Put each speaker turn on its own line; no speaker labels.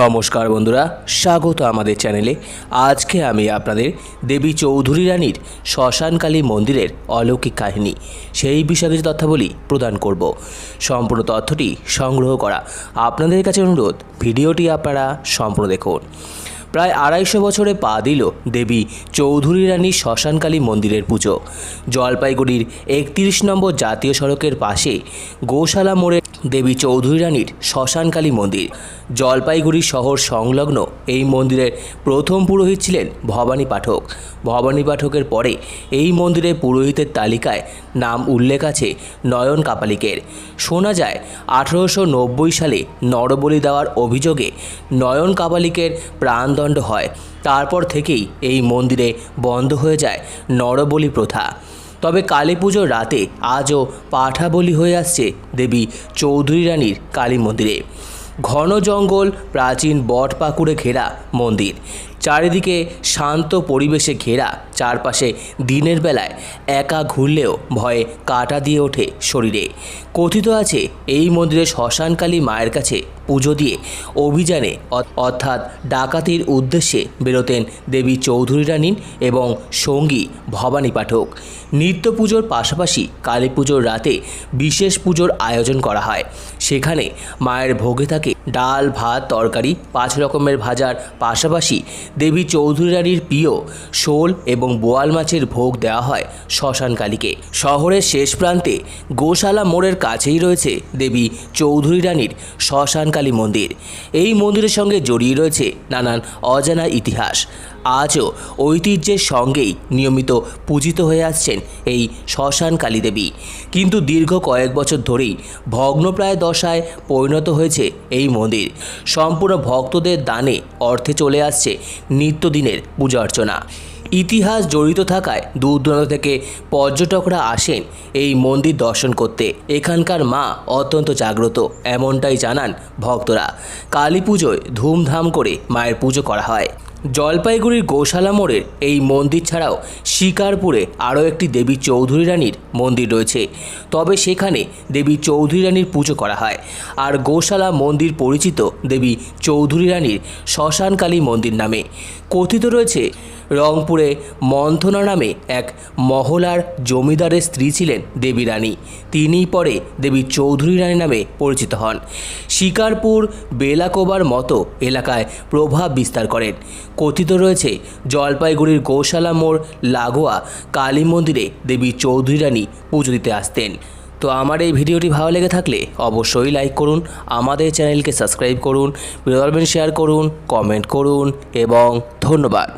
নমস্কার বন্ধুরা, স্বাগত আমাদের চ্যানেলে। আজকে আমি আপনাদের দেবী চৌধুরী রানীর শ্মশানকালী মন্দিরের অলৌকিক কাহিনী, সেই বিষয়ে তথ্যাবলী প্রদান করব। সম্পূর্ণ তথ্যটি সংগ্রহ করা আপনাদের কাছে অনুরোধ, ভিডিওটি আপনারা সম্পূর্ণ দেখুন। প্রায় আড়াইশো বছরে পা দিল দেবী চৌধুরী রানীর শ্মশানকালী মন্দিরের পুজো। জলপাইগুড়ির একত্রিশ নম্বর জাতীয় সড়কের পাশে গোশালা মোড়ে দেবী চৌধুরী রানীর শ্মশানকালী মন্দির। জলপাইগুড়ি শহর সংলগ্ন এই মন্দিরের প্রথম পুরোহিত ছিলেন ভবানী পাঠক। ভবানী পাঠকের পরে এই মন্দিরের পুরোহিতের তালিকায় নাম উল্লেখ আছে নয়ন কাপালিকের। শোনা যায়, আঠেরোশো নব্বই সালে নরবলি দেওয়ার অভিযোগে নয়ন কাপালিকের প্রাণদণ্ড হয়। তারপর থেকেই এই মন্দিরে বন্ধ হয়ে যায় নরবলি প্রথা। তবে কালী পুজোর রাতে আজও পাঠা বলি হয়ে আসছে দেবী চৌধুরী রানীর কালী মন্দিরে। ঘন জঙ্গল, প্রাচীন বট পাকুড়ে ঘেরা মন্দির। চারিদিকে শান্ত পরিবেশে ঘেরা, চারপাশে দিনের বেলায় একা ঘুরলেও ভয়ে কাটা দিয়ে ওঠে শরীরে। কথিত আছে, এই মন্দিরে শ্মশানকালী মায়ের কাছে পুজো দিয়ে অভিযানে অর্থাৎ ডাকাতির উদ্দেশ্যে বেরোতেন দেবী চৌধুরী রানী এবং সঙ্গী ভবানী পাঠক। নিত্য পুজোর পাশাপাশি কালী পুজোর রাতে বিশেষ পুজোর আয়োজন করা হয়। সেখানে মায়ের ভোগে থাকে ডাল, ভাত, তরকারি, পাঁচ রকমের ভাজার পাশাপাশি দেবী চৌধুরী রানীর প্রিয় শোল এবং বোয়াল মাছের ভোগ দেওয়া হয় শ্মশান কালীকে। শহরের শেষ প্রান্তে গোশালা মোড়ের কাছেই রয়েছে দেবী চৌধুরী রানীর শ্মশানকালী মন্দির। এই মন্দিরের সঙ্গে জড়িয়ে রয়েছে নানান অজানা ইতিহাস। আজও ঐতিহ্যের সঙ্গেই নিয়মিত পূজিত হয়ে আসছেন এই শ্মশান কালী দেবী। কিন্তু দীর্ঘ কয়েক বছর ধরেই ভগ্নপ্রায় দশায় পরিণত হয়েছে এই মন্দির। সম্পূর্ণ ভক্তদের দানে অর্থে চলে আসছে নিত্যদিনের পূজা অর্চনা। ইতিহাস জড়িত থাকায় দূর দূরান্ত থেকে পর্যটকরা আসেন এই মন্দির দর্শন করতে। এখানকার মা অত্যন্ত জাগ্রত, এমনটাই জানান ভক্তরা। কালী পুজোয় ধুমধাম করে মায়ের পুজো করা হয়। জলপাইগুড়ির গোশালা মোড়ের এই মন্দির ছাড়াও শিকারপুরে আরও একটি দেবী চৌধুরী রানীর মন্দির রয়েছে। তবে সেখানে দেবী চৌধুরী রানীর পুজো করা হয়। আর গোশালা মন্দির পরিচিত দেবী চৌধুরী রানীর শ্মশানকালী মন্দির নামে। কথিত রয়েছে, রংপুরে মন্থনা নামে এক মহলার জমিদারের স্ত্রী ছিলেন দেবী রানী। তিনিই পরে দেবী চৌধুরী রানী নামে পরিচিত হন। শিকারপুর বেলাকোবার মতো এলাকায় প্রভাব বিস্তার করেন। কথিত রয়েছে, জলপাইগুড়ির গৌশালা মোড়, লাগোয়া, কালী মন্দিরে দেবী চৌধুরী রানী পুজো দিতে আসতেন। তো আমার এই ভিডিওটি ভালো লেগে থাকলে অবশ্যই লাইক করুন, আমাদের চ্যানেলকে সাবস্ক্রাইব করুন ভিডিও শেয়ার করুন কমেন্ট করুন, এবং ধন্যবাদ।